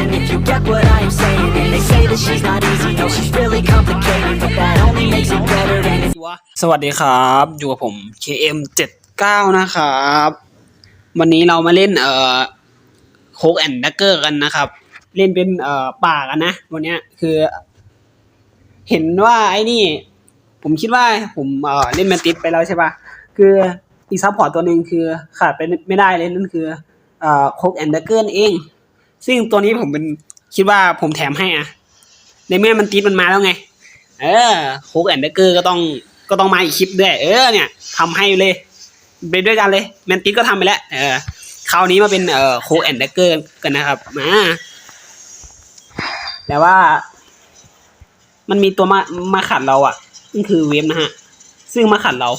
reason if you get what I am saying. And they say that she's not easy, no, she's really complicated. But that only makes it better, and it's สวัสดีครับ อยู่กับผม KM 79 นะครับ วันนี้เรามาเล่นเอ่อโคกแอนด์ดักเกอร์กันนะครับ เล่นเป็นเอ่อป่ากันนะ วันเนี้ยคือ เห็นว่าไอ้นี่ ผมคิดว่าผมเอ่อเล่นแมนติสไปแล้วใช่ปะคืออีซัพพอร์ตตัวหนึ่งคือขาดไปไม่ได้เลยนั่นคือเอ่อโคกแอนด์ดักเกอร์เอง ซึ่งตัวนี้ผมเป็นคิดว่าผมแถมให้อะ ในเมื่อมันติดมันมาแล้วไง เออโคกแอนเดอร์เกอร์ก็ต้องก็ต้องมาอีกคลิปด้วย เออเนี่ยทำให้เลยไปด้วยกันเลยแมนติสก็ทำไปแล้ว เออคราวนี้มาเป็นเอ่อโคกแอนเดอร์เกอร์กันนะครับมาแต่ว่า มันมีตัวมามาขัดเราอะนั่นคือเวฟนะฮะ ซึ่งมาขัดเรา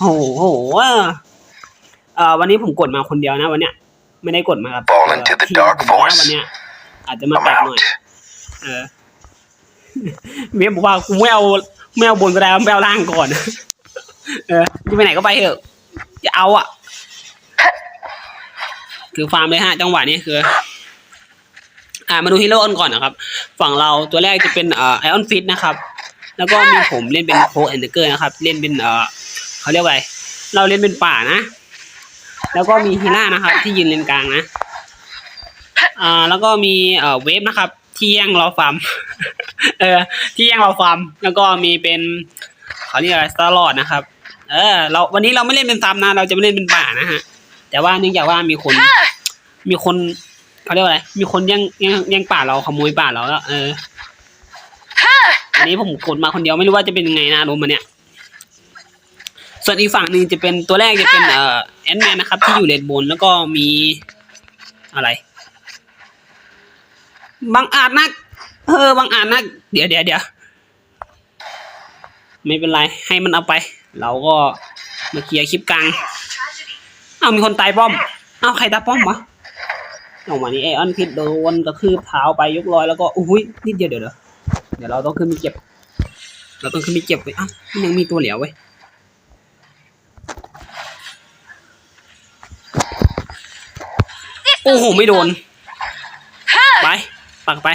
โหโหเออวันนี้ผมกดมาคนเดียวนะวันเนี้ยไม่ได้กดมากับ into the ทีม dark ผมนะ force วันเนี้ยอาจจะมา I'm แปลกหน่อย out. เออเมียบอกว่ากูไม่เอาไม่เอาบนก็ได้ไม่เอาล่างก่อน เออจะไปไหนก็ไปเถอะจะเอาอะ คือฟาร์มเลยฮะจังหวะนี้คือ อ่ามาดูฮีโร่กันก่อนนะครับ ฝั่งเราตัวแรกจะเป็นเอ่อไอออนฟิตนะครับ แล้วก็มีผมเล่นเป็นโคแอนเดอร์เกอร์นะครับ เล่นเป็นเอ่อเขาเรียกว่าอะไรเราเล่นเป็นป่านะ แล้วก็มีฮีล่านะครับ ที่ยืนเลนกลางนะ อ่าแล้วก็มีเอ่อเวฟนะครับ ที่แย่งเราฟาร์มเออที่แย่งเราฟาร์มแล้วก็มีเป็นเขาเรียกอะไรสตาร์ลอดนะครับ เออ เราวันนี้เราไม่เล่นเป็นซัมนะเราจะไม่เล่นเป็นป่านะฮะแต่ว่าเนื่องจากว่ามีคน มีคนเขาเรียกว่าอะไรมีคนแย่งแย่งแย่งป่าเราขโมยป่าเราแล้วเอออันนี้ผมกดมาคนเดียวไม่รู้ว่าจะเป็นยังไงนะรู้มาเนี่ย ส่วนอีกฝั่งหนึ่งจะเป็นตัวแรกจะเป็นเอ่อแอนแมนนะครับ ที่อยู่เลนบนแล้วก็มีอะไร บางอาจนัก เออบางอาจนัก เดี๋ยวเดี๋ยวเดี๋ยวไม่เป็นไร ให้มันเอาไป เราก็มาเคลียร์คลิปกลางเอามีคนตายป้อมเอาใครตายป้อมวะออกมานี่ไอออนพิษโดนกระทืบเท้าไปยกลอยแล้วก็อุ้ยนิดเดียวเดี๋ยวเดี๋ยวเดี๋ยวเราต้องขึ้นไปเก็บ เราต้องขึ้นไปเก็บไว้อ้าวมันยังมีตัวเหลียวไว้ยโอ้โหไม่โดน ปักไป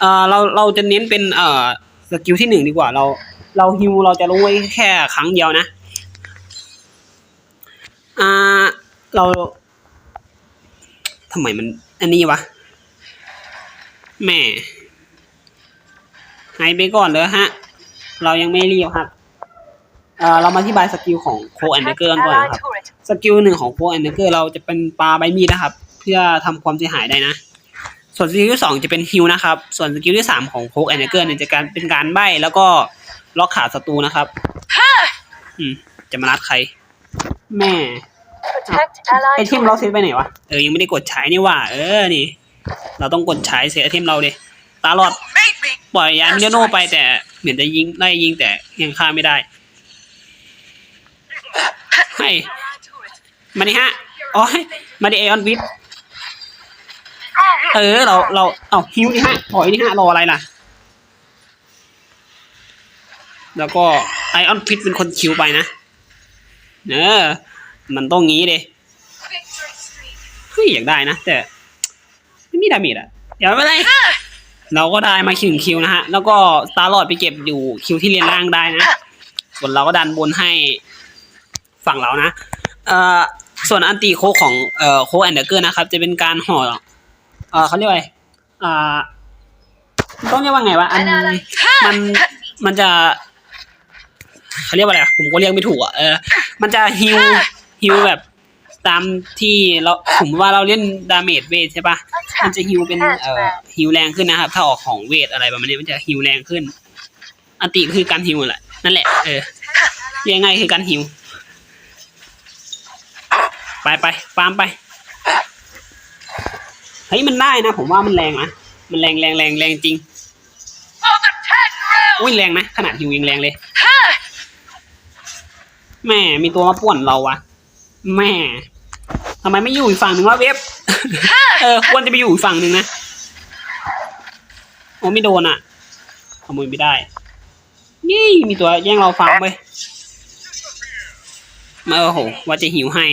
เออเราเราจะเน้นเป็นเออสกิลที่หนึ่งดีกว่า เรา เราฮิวเราจะรู้ไว้แค่ครั้งเดียวนะ อ่า เราทำไมมัน อันนี้วะแหม่หายไปก่อนเลยฮะ เรายังไม่รีบครับเออเรามาอธิบายสกิลของโคแอนเดอร์เกอร์ก่อนนะครับ สกิลหนึ่งของโคแอนเดอร์เกอร์เราจะเป็นปลาใบมีดนะครับ เพื่อทำความเสียหายได้นะ ส่วนสกิลที่สองจะเป็นฮิวนะครับ ส่วนสกิลที่สามของโคกแอนเดอร์เกอร์เนี่ยจะการเป็นการใบ้แล้วก็ล็อกขาศัตรูนะครับอืมจะมารัดใคร แม่ Protect ไอ allied เทมเราเซตไปไหนวะ เออ ยังไม่ได้กดใช้นี่ว่า เออ นี่ เราต้องกดใช้เซตไอเทมเราเลยตาหลอด ปล่อยยานมิเดโนไปแต่เหมือนจะยิงไล่ยิงแต่ยังฆ่าไม่ได้ให้มาดิฮะ อ๋อ มาดิเอออนวิท เออเราเราเอาฮิวดิฮะถอยดิฮะรออะไรล่ะ แล้วก็ไอออนพิทเป็นคนคิวไปนะ เออ มันต้องงี้เลยเฮ้ยอยากได้นะ แต่ ไม่มีดาเมจอะเดี๋ยวไม่เป็นไรเราก็ได้มาคิวคิวนะฮะ แล้วก็สตาร์ลอดไปเก็บอยู่คิวที่เรียนล่างได้นะส่วนเราก็ดันบนให้ฝั่งเรานะ เอ่อส่วนอันตีโคของเอ่อโคแอนเดอร์เกอร์นะครับ จะเป็นการห่อ อ่อเขาเรียกว่าอะไรอ่า ต้องเรียกว่าไงวะอันมันมันจะเขาเรียกว่าอะไรอะผมก็เรียกไม่ถูกอะเออมันจะฮิวฮิวแบบตามที่เราผมว่าเราเล่นดาเมจเวทใช่ปะมันจะฮิวเป็นเอ่อฮิวแรงขึ้นนะครับ ถ้าออกของเวทอะไรประมาณนี้มันจะฮิวแรงขึ้น อันติคือการฮิวแหละนั่นแหละเออเรียังไงคือการฮิว ไปไปฟาร์มไป เฮ้ยมันได้นะ ผมว่ามันแรงนะ มันแรงแรงแรงแรงจริง อุ้ยแรงนะ ขนาดฮิวยังแรงเลย แม่มีตัวมาป่วนเราวะ แม่ทำไมไม่อยู่อีกฝั่งหนึ่งวะเว็บ เออควรจะไปอยู่อีกฝั่งหนึ่งนะ โอ้ไม่โดนอะขโมยไม่ได้ นี่มีตัวแย่งเราฟาร์มเว้ยมาโอ้โห ว่าจะหิวให้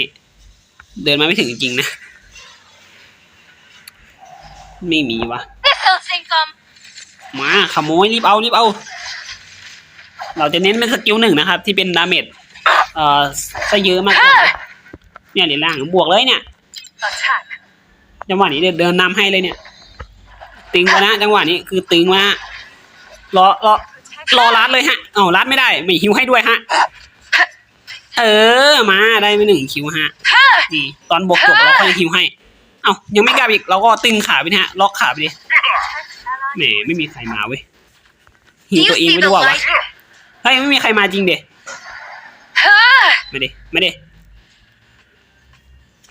เดินมาไม่ถึงจริงๆนะ ไม่มีวะ Missiles income. มาขโมยรีบเอารีบเอา เราจะเน้นเป็นสกิลหนึ่งนะครับ ที่เป็นดาเมจเอ่อซะเยอะมากกว่าเนี่ยเหรียญล่างบวกเลยเนี่ย Attack. จังหวะนี้เดินเดินนำให้เลยเนี่ย ตึงมานะจังหวะนี้คือตึงมารอรอรอรัดเลยฮะเอ้ารัดไม่ได้ ไม่ฮิวให้ด้วยฮะ เออมาได้ไปหนึ่งคิวฮะนี่ตอนบวกจบเราค่อยฮิวให้ เอ้ายังไม่กลับอีกเราก็ตึงขาไปนะฮะล็อกขาไปดิแหมไม่มีใครมาเว้ยฮิ Do ว you ตัวเอง see ไม่ the รู้ว่าวะ light? เฮ้ยไม่มีใครมาจริงเด็ Huh? ไม่เด็ไม่เด็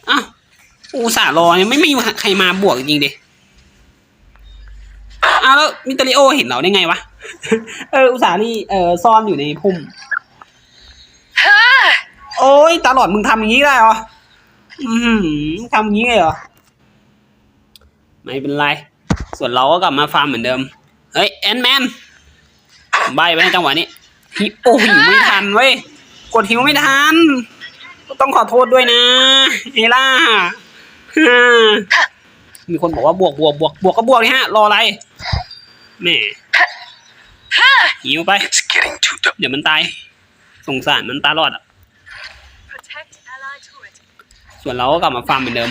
อ้าวอุตส่าห์รอยังไม่ไม่มีใครมาบวกจริงเด็อ้าวแล้วมิตาริโอเห็นเราได้ไงวะเอออุตส่าห์นี่เออซ่อนอยู่ในพุ่ม Huh? โอ้ยตลอดมึงทำอย่างนี้ได้เหรอ อืมทำอย่างนี้เลยเหรอ ไม่เป็นไร ส่วนเราก็กลับมาฟาร์มเหมือนเดิม เฮ้ยแอนแมนใบไปในจังหวะนี้ฮิโอ้หิวไม่ทันเว้ย กดหิวไม่ทัน ต้องขอโทษด้วยนะเอล่า มีคนบอกว่าบวกบวกบวกบวกก็บวกเลยฮะ รออะไรแม่หิวไป เดี๋ยวมันตาย สงสารมันตาลอดอะ ส่วนเราก็กลับมาฟาร์มเหมือนเดิม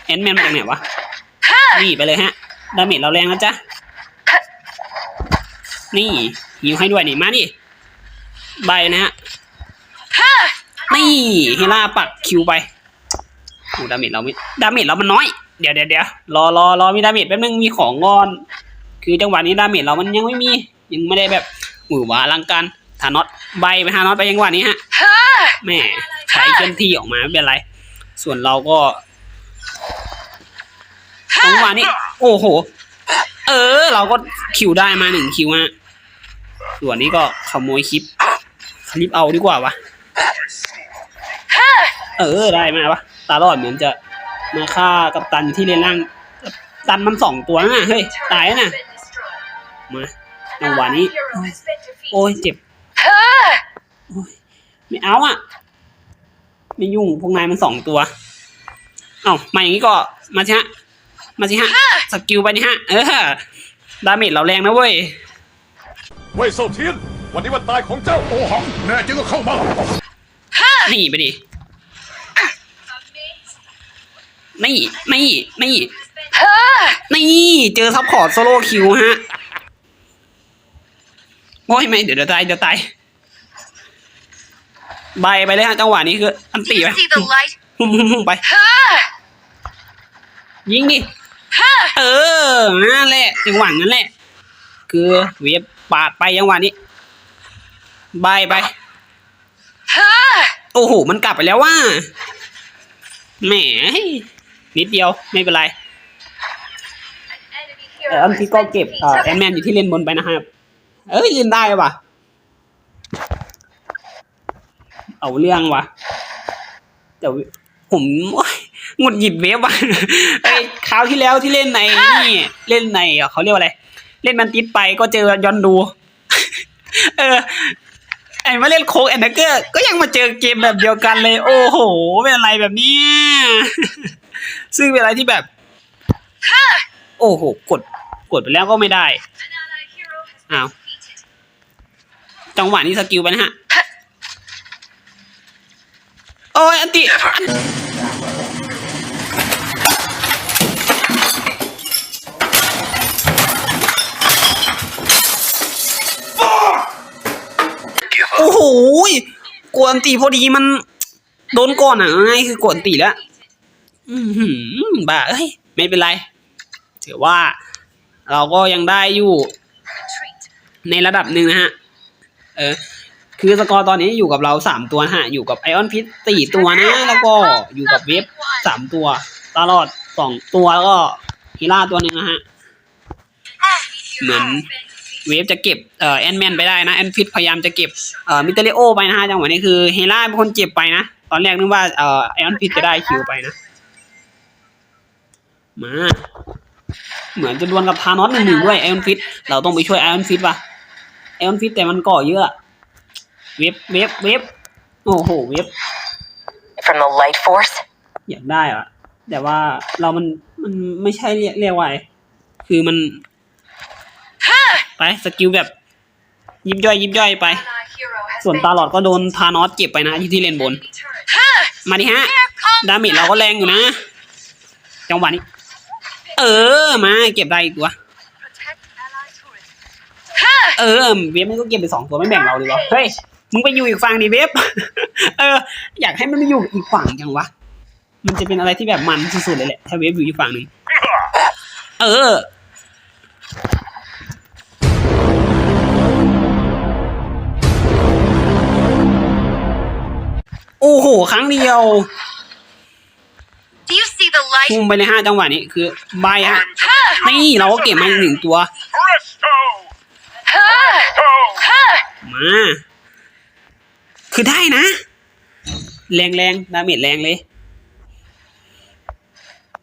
แอ นแมนมาจากไหนวะ นี่ไปเลยฮะ ดาเมจเราแรงนะจ๊ะ นี่ยิวให้ด้วยนี่มาดิใบนะฮะ นี่เฮล่าปักคิวไปโอ้ดาเมจเราไม่ดาเมจเรามันน้อย เดี๋ยวเดี๋ยวเดี๋ยวรอรอรอมีดาเมจแป๊บนึงมีของงอน คือจังหวะนี้ดาเมจเรามันยังไม่มี ยังไม่ได้แบบหมือหวาอลังการทานอตใบไปทานอตไปยังหวะนี้ฮะ Huh? แม่ใช้เคลื่อนที่ออกมาไม่เป็นไร ส่วนเราก็ จังหวะนี้ โอ้โห เออ เราก็คิวได้มาหนึ่งคิวฮะส่วนนี้ก็ขโมยคลิป คลิปเอาดีกว่าวะเออได้มาวะตาลอดเหมือนจะมาฆ่ากับตันที่เลนล่างตันมันสองตัวนะเฮ้ยตายนะมาจังหวะนี้ โอ้ยเจ็บ Huh? ไม่เอาอะ ไม่ยุ่งพวกนายมันสองตัว เอ้ามาอย่างนี้ก็มาสิฮะ มาสิฮะ สกิลไปนี่ฮะ เออ ดาเมจเราแรงนะเว้ย เว่ยเซาเทียน วันนี้วันตายของเจ้าโอหัง แน่จริงก็เข้ามา นี่ไปดิ นี่ นี่ นี่ Huh? นี่ เจอซัพพอร์ตโซโล่คิวฮะ โอ้ยไม่ เดี๋ยวเดี๋ยวตาย เดี๋ยวตายใบไปเลยฮะจังหวะนี้คือ อัน Do ตี you ไป see the light? หุ่มหุ่มหุ่มไป Huh? ยิงดิ Huh? เออนั่นแหละจังหวะนั้นแหละ คือเวียบปาดไปจังหวะนี้บายไป Huh? โอ้โหมันกลับไปแล้วว่าแหมนิดเดียวไม่เป็นไร Enemy แต่ hero อัน has ที่ก็ been เก็บเอ่อ defeated. แอนแมนอยู่ที่เล่นบนไปนะครับ เอ้ยยืนได้ว่ะ เอาเรื่องว่ะแต่ผมโอ๊ย หงุดหงิดเวฟว่ะไอ้คราวที่แล้วที่เล่นในนี่เล่นในเอ่อเขาเรียกว่าอะไร เล่นมันติดไปก็เจอยอนดู เออไอ้มาเล่นโคกแอนด์เกอร์ก็ยังมาเจอเกมแบบเดียวกันเลย โอ้โห เป็นอะไรแบบเนี้ยซึ่งเป็นอะไรที่แบบ โอ้โห กด กดไปแล้วก็ไม่ได้ An ally hero has been Ow. defeated. จังหวะนี้สกิลไปนะฮะ โอ้ยอันติ กวนตีพอดีมัน โดนก่อนอะง่ายคือกวนตีแล้วอือหือบ้าเอ้ยไม่เป็นไรถือว่า เราก็ยังได้อยู่ ในระดับหนึ่งนะฮะ เออ คือสกอร์ตอนนี้อยู่กับเราสามตัวฮะ อยู่กับไอออนพิษสี่ตัวนะ แล้วก็อยู่กับเวฟสามตัว ตลอดสองตัวแล้วก็ฮีล่าตัวหนึ่งนะฮะ เหมือน เวฟจะเก็บเอ่อแอนแมนไปได้นะแอนพิษพยายามจะเก็บเอ่อมิเตเลโอไปนะฮะจังหวะนี้คือเฮล่าเป็นคนเจ็บไปนะ ตอนแรกนึกว่าเอ่อไอออนพิษจะได้คิวไปนะ มา เหมือนจะดวลกับทานอสหนึ่งหนึ่งด้วยไอออนฟิตเราต้องไปช่วยไอออนฟิตว่ะไอออนฟิตแต่มันก่อเยอะ เว็บเว็บเว็บโอ้โหเว็บ From the light force? อยากได้อะแต่ว่าเรามันมันไม่ใช่เรียกเรียกว่าอะไรคือมัน ไปสกิลแบบ ยิบย่อยยิบย่อยไป Ally hero has ส่วน been ตาหลอดก็โดนทานอสเก็บไปนะที่ที่เลนบน turret. มาดิฮะ ดาเมจเราก็แรงอยู่นะ จังหวะนี้ เออมาเก็บได้อีกตัว Protect ally turret. เออเว็บมันก็เก็บไปสองตัวไม่แบ่งเราเลยวะเฮ้ยมึงไปอยู่อีกฝั่งดิเว็บเออ อยากให้มันไปอยู่อีกฝั่งจังวะมันจะเป็นอะไรที่แบบมันสุดๆเลยแหละถ้าเว็บอยู่อีกฝั่งหนึ่งเออ โอ้โห ครั้งเดียว Do you see the light? พุ่งไปเลยห้าจังหวะนี้คือใบฮะ นี่เราก็เก็บมาอีกหนึ่งตัว Presto! Huh? Huh? มา คือได้นะ แรงแรงดาเมจแรงเลย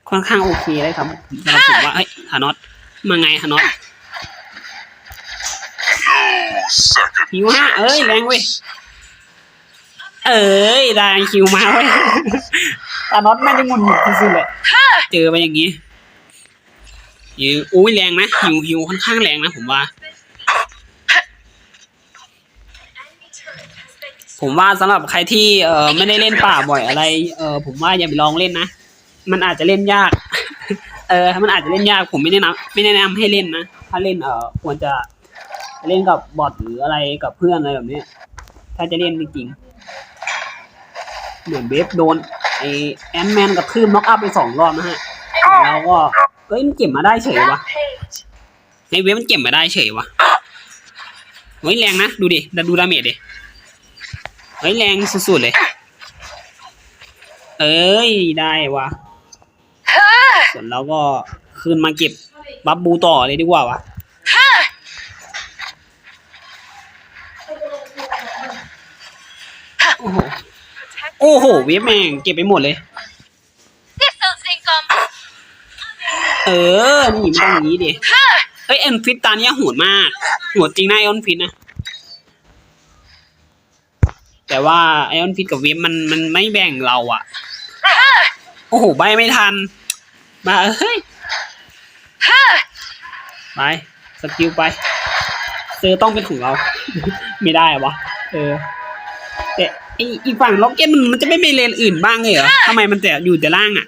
ค่อนข้างโอเคเลยครับสำหรับผมว่าเฮ้ยฮานอตมาไงฮานอต Second. คิวห้าเอ้ย แรงเว้ย เอ้ยได้คิวมาเว้ยฮานอตไม่ได้งุนหงิดสุดๆเลยเจอไปอย่างนี้ยิวอุ้ยแรงนะฮิวฮิวค่อนข้างแรงนะผมว่า ผมว่าสำหรับใครที่เออไม่ได้เล่นป่าบ่อยอะไร เออผมว่าอย่าไปลองเล่นนะมันอาจจะเล่นยาก เออมันอาจจะเล่นยากผมไม่แนะนำไม่แนะนำให้เล่นนะถ้าเล่นเออควรจะเล่นกับบอทหรืออะไรกับเพื่อนอะไรแบบเนี้ยถ้าจะเล่นจริงๆ เหมือนเวฟโดนไอแอนแมนกับทืบน็อกอัพไปสองรอบนะฮะแล้วก็เอ้ยมันเก็บมาได้เฉยวะ Rampage. ในเวฟมันเก็บมาได้เฉยวะเฮ้ยแรงนะดูดิดูดาเมจดิเฮ้ยแรงสุดๆเลย เอ้ยได้วะ Huh? ส่วนเราก็คืนมาเก็บบัฟบูต่อเลยดีกว่าวะ Huh? โอ้โห โอ้โหเวฟแม่งเก็บไปหมดเลย This'll sink 'em. เออนี่มันต้องอย่างนี้ดิ Huh? เฮ้ยเอ็นฟิตตาเนี้ยโหดมากโหดจริงนะไอออนฟิตนะ แต่ว่าไอออนฟิตกับเวฟมันมันไม่แบ่งเราอะ Huh? โอ้โหใบไม่ทัน มาเฮ้ย Huh? ไปสกิลไปเซอร์ต้องเป็นของเรา ไม่ได้วะเออแต่ ไออีกฝั่งล็อกเก็ตมันมันจะไม่ไปเลนอื่นบ้างเลยเหรอทำไมมันแต่อยู่แต่ล่างอะ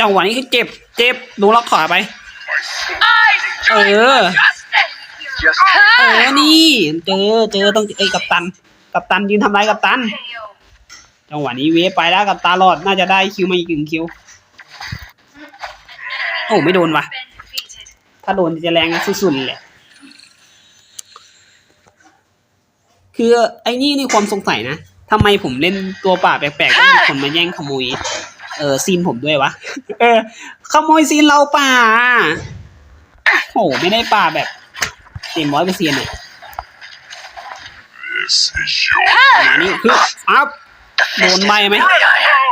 จังหวะนี้คือเจ็บ เจ็บดูล็อกขวาไป I เออ justice. เอ Huh? อนี่ เจอ เจอต้องเอ้ยกับตัน กับตันยืนทำไรกับตัน KO. จังหวะนี้เวฟไปแล้วกับตาหลอดน่าจะได้คิวมาอีกหนึ่งคิว โอ้ไม่โดนว่ะ Been defeated. ถ้าโดนจะแรงสุดๆเลยคือไอ้นี่นี่ความสงสัยนะทำไมผมเล่นตัวป่าแปลกๆก็มีคนมาแย่งขโมยเออซีนผมด้วยวะเออ ขโมยซีนเราป่าโอ้ไม่ได้ป่าแบบเต็มร้อยเปอร์เซ็นต์อะ This is your ประมานี้คืออัพโดนใบไหม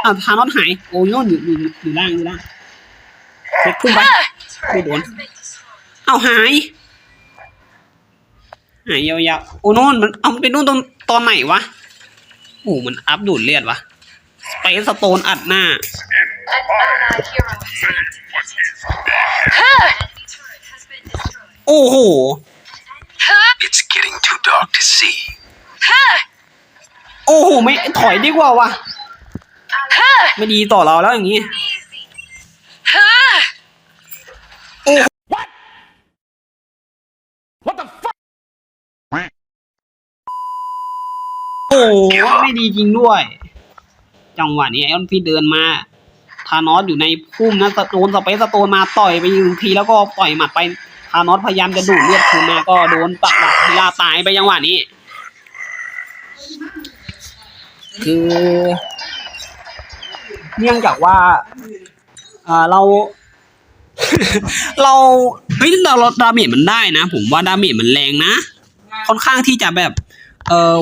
อ่าวทานอตหายโอ้ยโน่นอยู่อยู่อยู่ล่างอยู่ล่างเล็กพุ่งไปไม่โดน เอาหายหายยาวๆโอ้โน่นมันเอามันไปนู่นตอนตอนไหนวะโอ้มันอัพดูดเลือดวะสเปซสโตนอัดหน้า An ally hero has been defeated. Huh? Enemy turret has been destroyed. โอ้โห Huh? It's getting too dark to see. Huh? โอ้โห ไม่ถอยดีกว่าวะ Huh? ไม่ดีต่อเราแล้วอย่างงี้ Easy. Huh? What the fuck โอ้โห ไม่ดีจริงด้วย จังหวะนี้ไอออนพี่เดินมาทานอสอยู่ในพุ่มนะโดนสเปซสโตนมาต่อยไปหนึ่งทีแล้วก็ต่อยหมัดไปทานอสพยายามจะดูดเลือดคืนมาก็โดนปักหลักทีลาตายไปจังหวะนี้ คือเนื่องจากว่าเอ่อเรา เราเฮ้ยเราลดดาเมจมันได้นะ ผมว่าดาเมจมันแรงนะ ค่อนข้างที่จะแบบ เออ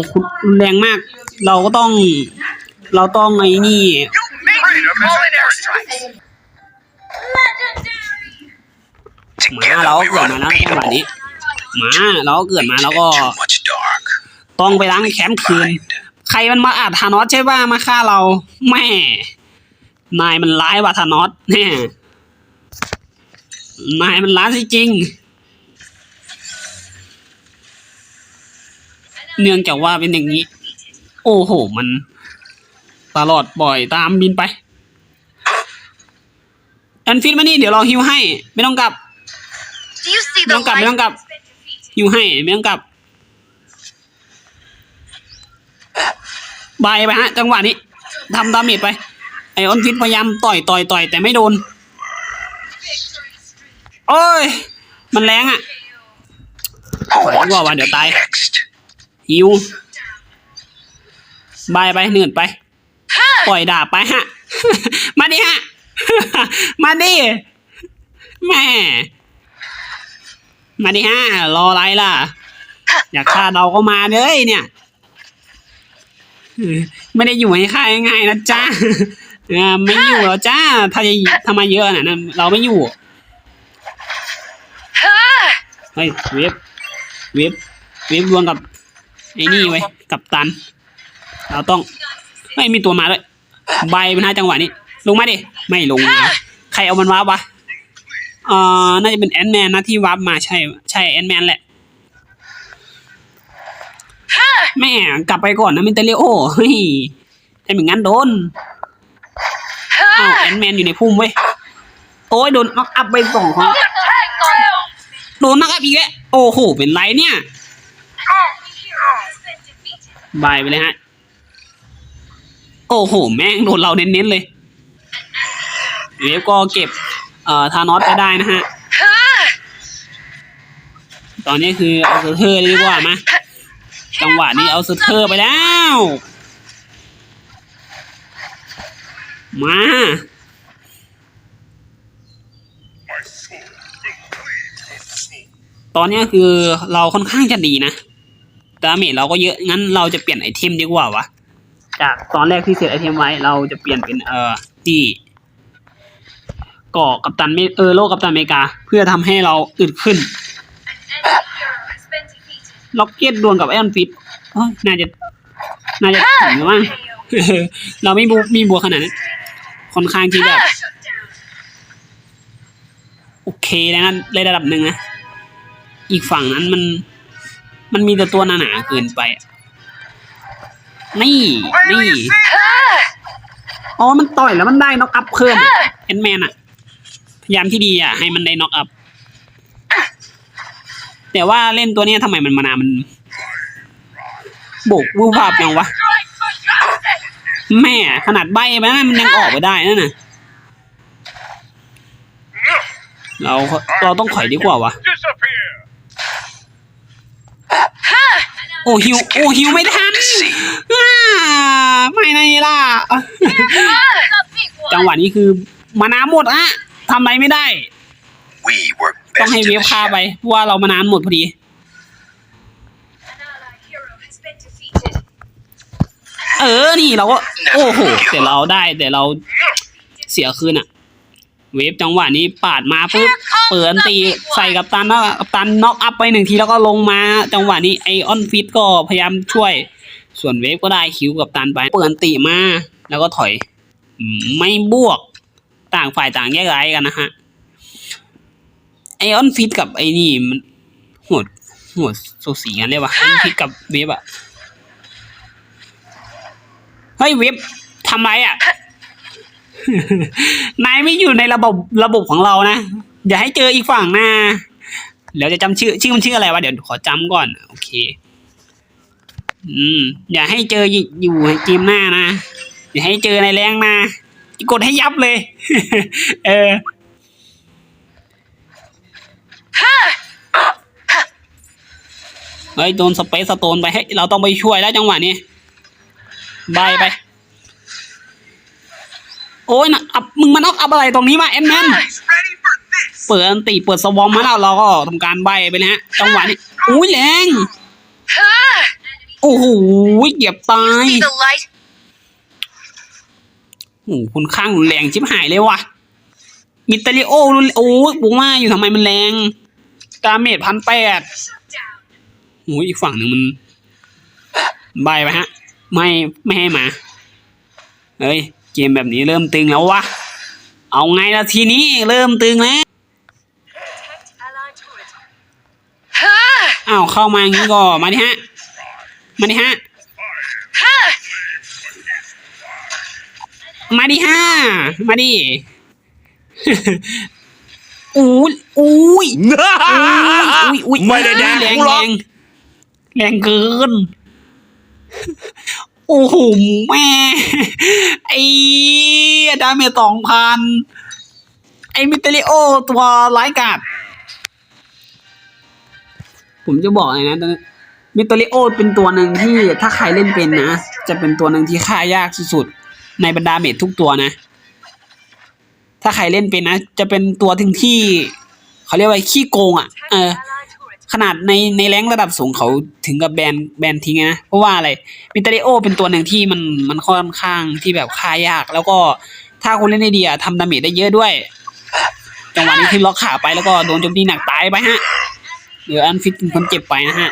รุนแรงมาก เราก็ต้อง เราต้องไอ้นี่ มาเราก็เกิดมาแล้วจังหวะนี้ มาเราก็เกิดมาแล้วก็ ต้องไปล้างแคมป์คืน ใครมันมาอาดธานอสใช่ป่ะมาฆ่าเราแม่ นายมันร้ายว่ะธานอสแน่นายมันร้ายจริงๆ เนื่องจากว่าเป็นอย่างนี้ โอ้โห มัน ตลอดบ่อยตามบินไปอันฟิตมานี่เดี๋ยวเราฮิวให้ ไม่ต้องกลับ Do you see ไม่ต้องกลับ ไม่ต้องกลับฮิวให้ ไม่ต้องกลับบายไปฮะ จังหวะนี้ทำดาเมจไป ไอออนฟิตพยายามต่อยต่อยต่อยแต่ไม่โดน โอ้ย มันแรงอะ Who Phải wants qua to bạn be được tay. next? ฮิวบายไปเหนื่อยไปปล่อยดาบไปฮะ มาดิฮะ มาดิแม่มาดิฮะ รออะไรล่ะ อยากฆ่าเราก็มาเลยเนี่ยเออไม่ได้อยู่ให้ฆ่าง่ายๆนะจ้าเออไม่อยู่แล้วจ้าถ้าจะถ้ามาเยอะน่ะนะเราไม่อยู่เฮ้ยเว็บเว็บเว็บรวมกับ ไอ้นี่ไว้ยกับตัน เราต้องไม่มีตัวมาด้วยใบเป็นห้าจังหวะนี้ ลงมาดิ ไม่ลงมาใครเอามันวาร์ปวะเอ่อน่าจะเป็นแอนแมนนะที่วาร์ปมาใช่ ใช่แอนแมนแหละแม่กลับไปก่อนนะมินเตเรโอเฮ้ยถ้าอย่างนั้นโดนอ้าวแอนแมนอยู่ในพุ่มเว้ยโอ้ยโดนน็อกอัพไปสองคนโดนน็อกอัพอีกแล้วโอ้โหเป็นไรเนี่ย บายไปเลยฮะ โอ้โห แม่งโดนเราเน้นๆเลย เวฟก็เก็บ เอ่อ ทานอสไปได้นะฮะ ตอนนี้คือเอาเซอร์เทอร์ดีกว่ามาจังหวะนี้เอาเซอร์เทอร์ไปแล้ว มาตอนนี้คือเราค่อนข้างจะดีนะ ดาเมจเราก็เยอะ งั้นเราจะเปลี่ยนไอเทมดีกว่าวะ จากตอนแรกที่เซตไอเทมไว้ เราจะเปลี่ยนเป็นเอ่อที่เกาะกัปตันเมเออโลกกัปตันอเมริกา เพื่อทำให้เราอึดขึ้น ล็อกเก็ตดวลกับไอออนฟิตโอ้ยน่าจะ น่าจะถึงแล้วมั้งเราไม่บูมีบัวขนาดนั้นค่อนข้างที่แบบโอเคแล้วนะในระดับหนึ่งนะ อีกฝั่งนั้นมัน มันมีแต่ตัวหนาๆเกินไปอะนี่ นี่ อ๋อ มันต่อยแล้วมันได้น็อกอัพเพิ่มแอนแมนอะพยายามที่ดีอะให้มันได้น็อกอัพ แต่ว่าเล่นตัวเนี้ยทำไมมันมานามันโบกวูบภาพยังวะ แม่ขนาดใบไปนะมันยังออกไปได้นั่นน่ะเราเราต้องถอยดีกว่าวะ โอ้ฮิวโอ้ฮิวไม่ทัน See. อ่าไม่ในล่ะ จังหวะนี้คือมาน้ำหมดอะทำอะไรไม่ได้ We work ต้อง best ให้ in เว the ฟฆ่าไป shadow. เพราะว่าเรามาน้ำหมดพอดี เออนี่เราก็โอ้โหแต่เราได้แต่เราเสียคืนอะ เวฟจังหวะนี้ปาดมาปุ๊บเปิดอันตีใส่กับตันแล้วกับตันน็อกอัพไปหนึ่งทีแล้วก็ลงมา จังหวะนี้ไอออนฟิตก็พยายามช่วย ส่วนเวฟก็ได้คิวกับตันไป เปิดอันตีมาแล้วก็ถอยอืมไม่บวกต่างฝ่ายต่างแยกย้ายกันนะฮะไอออนฟิตกับไอนี่มันโหดโหดโซสีกันเลยวะไอออนฟิตกับเวฟอะเฮ้ยเวฟทำไรอะ นายไม่อยู่ในระบบระบบของเรานะ อย่าให้เจออีกฝั่งนะเดี๋ยวจะจำชื่อ ชื่อมันชื่ออะไรวะเดี๋ยวขอจำก่อน โอเค อืม อย่าให้เจออยู่อยู่ในเกมหน้านะ อย่าให้เจอในแรงนะกดให้ยับเลย เออเฮ้ยโดนสเปซสโตนไปให้เราต้องไปช่วยแล้วจังหวะนี้บายไป โอ้ยนะอับมึงมาน็อกอัพอะไรตรงนี้มาแอนแมน ready for this. เปิดอันติเปิดสวอมมาแล้วเราก็ทำการใบไปนะฮะจังหวะนี้อุ้ยแรง Huh? โอ้โหเหยียบตาย See the light? โอ้โหคุณข้างรุนแรงชิบหายเลยว่ะมิตาริโอรุนโอ้ยบุกมาอยู่ทำไมมันแรงดาเมจพันแปดโอ้ยอีกฝั่งหนึ่งมันใบไปฮะ ไม่ไม่ให้มาเฮ้ยเก มแบบนี้เริ่มตึงแล้ววะ เอาไงล่ะทีนี้เริ่มตึงแล้ว Huh? อ้าวเข้ามาอย่างนี้ก็มาดิฮะ มาดิฮะ Huh? มาดิฮะ มาดิอู้ยอู้ยอุ้ยอุ้ยไม่ได้แดกแรงกูหรแรอกงแรงเกิน โอ้โหแม่ไอ้ดาเมจสองพันไอ้มิเตลิโอตัวร้ายกาจผมจะบอกเลยนะนนี้มิเตลิโอเป็นตัวหนึ่งที่ถ้าใครเล่นเป็นนะ จะเป็นตัวหนึ่งที่ฆ่ายากสุดๆในบรรดาเมจทุกตัวนะ ถ้าใครเล่นเป็นนะ จะเป็นตัวถึงที่ เขาเรียกว่าขี้โกงอะ เออ ขนาดในในแรงระดับสูงเขาถึงกับแบนแบนทิ้งนะ เพราะว่าอะไรมิเตริโอเป็นตัวหนึ่งที่มันมันค่อนข้างที่แบบฆ่ายาก แล้วก็ถ้าคุณเล่นได้ดีอะทำดาเมจได้เยอะด้วย จังหวะนี้คือล็อกขาไปแล้วก็โดนโจมตีหนักตายไปฮะเดี๋ยวอันฟิตเป็นคนเจ็บไปนะฮะ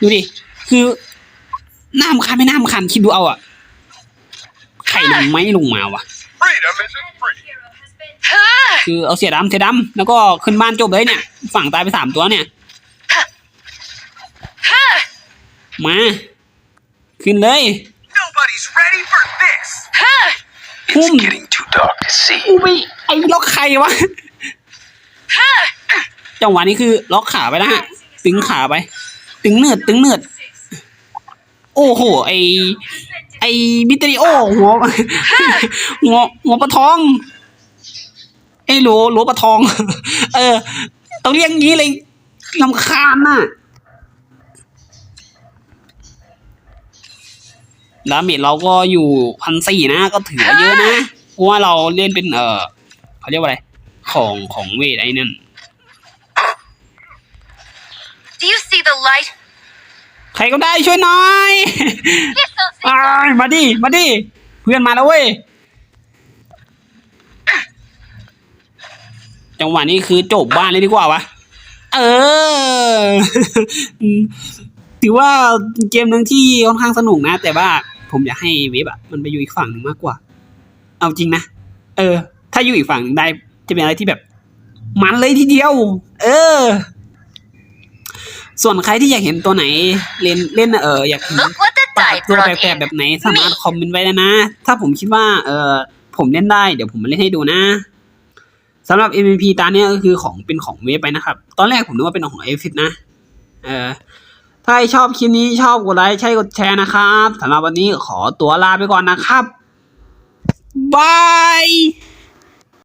ดูดิ คือหน้ามคันไม่หน้ามคันคิดดูเอาอะไข่ลงไม่ลงมาวะคือเอาเสียดำเสียดำแล้วก็ขึ้นบ้านจบเลยเนี่ย ฝั่งตายไปสามตัวเนี่ย มา ขึ้นเลย Nobody's ready for this. Huh? It's Boom. getting too dark to see. กูไปไอ้ล็อกใครวะ Huh? จังหวะนี้คือล็อกขาไปนะฮะ ตึงขาไป ตึงเนือดตึงเนือดโอ้โห ไอไอมิเตริโอหัวหัวหัวปลาทองไอโหลโหลปลาทอง เออ ต้องเรียกงี้เลยลำคาญน่ะ ดาเมจเราก็อยู่พันสี่นะ ก็ถือว่าเยอะนะ เพราะว่าเราเล่นเป็นเออเขาเรียกว่าอะไร ของของเวทไอ้นั่น Do you see the light? ใครก็ได้ช่วยหน่อย Yes, I'll see อ้ายมาดิ มาดิ เพื่อนมาแล้วเว้ย จังหวะนี้คือจบบ้านเลยดีกว่าวะ เอออืมถือว่าเกมหนึ่งที่ค่อนข้างสนุกนะ แต่ว่า ผมอยากให้เว็บอะมันไปอยู่อีกฝั่งหนึ่งมากกว่า เอาจริงนะ เออ ถ้าอยู่อีกฝั่งหนึ่งได้จะเป็นอะไรที่แบบ มันเลยทีเดียว เออ ส่วนใครที่อยากเห็นตัวไหน เล่นเล่นเอออยากเห็นปากตัวแปลกๆแบบไหนสามารถคอมเมนต์ไว้ได้นะ ถ้าผมคิดว่า เออผมเล่นได้เดี๋ยวผมมาเล่นให้ดูนะสำหรับ MVP ตาเนี้ยก็คือของเป็นของเวฟไปนะครับ ตอนแรกผมนึกว่าเป็นของเอฟิตนะ เออ ถ้าใชอบคลิปนี้ชอบกดไลค์ใช่กดแชร์นะครับสำหรับวันนี้ขอตัวลาไปก่อนนะครับบาย